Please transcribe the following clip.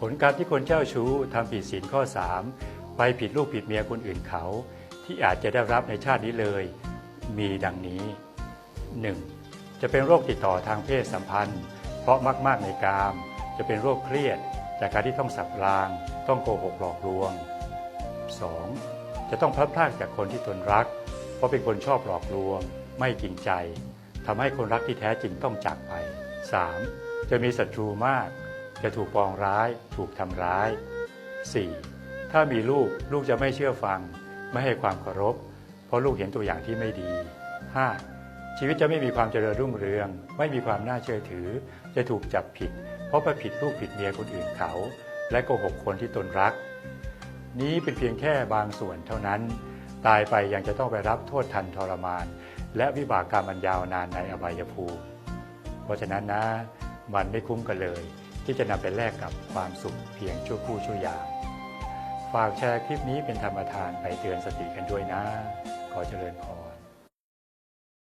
ผลกรรมที่คนเจ้าชู้ทำผิดศีลข้อ 3 ไปผิดลูกผิดเมียคนอื่นเขา ที่อาจจะได้รับในชาตินี้เลย มีดังนี้ 1. จะเป็นโรคติดต่อทางเพศสัมพันธ์ เพราะมาก ๆ ในกาม จะเป็นโรคเครียด จากการที่ต้องสับราง ต้องโกหกหลอกลวง 2. จะต้องพลัดพรากจากคนที่ตนรัก เพราะเป็นคนชอบหลอกลวง ไม่จริงใจทำให้คนรักที่แท้จริงต้องจากไป 3. จะมีศัตรูมาก จะถูกปองร้าย ถูกทำร้าย 4. ถ้ามีลูกลูกจะไม่เชื่อฟัง ไม่ให้ความเคารพ เพราะลูกเห็นตัวอย่างที่ไม่ดี 5. ชีวิตจะไม่มีความเจริญรุ่งเรือง ไม่มีความน่าเชื่อถือ จะถูกจับผิด เพราะไปผิดลูกผิดเมียคนอื่นเขา และโกหกคนที่ตนรัก นี้เป็นเพียงแค่บางส่วนเท่านั้น ตายไปยังจะต้องไปรับโทษทันทรมาน และวิบากกรรมอันยาวนานในอบายภูมิเพราะฉะนั้นนะ มันไม่คุ้มกันเลย ที่จะนำไปแลกกับความสุขเพียงชั่วคู่ชั่วยามฝากแชร์คลิปนี้เป็นธรรมทานไปเตือนสติกันด้วยนะ ขอเจริญพร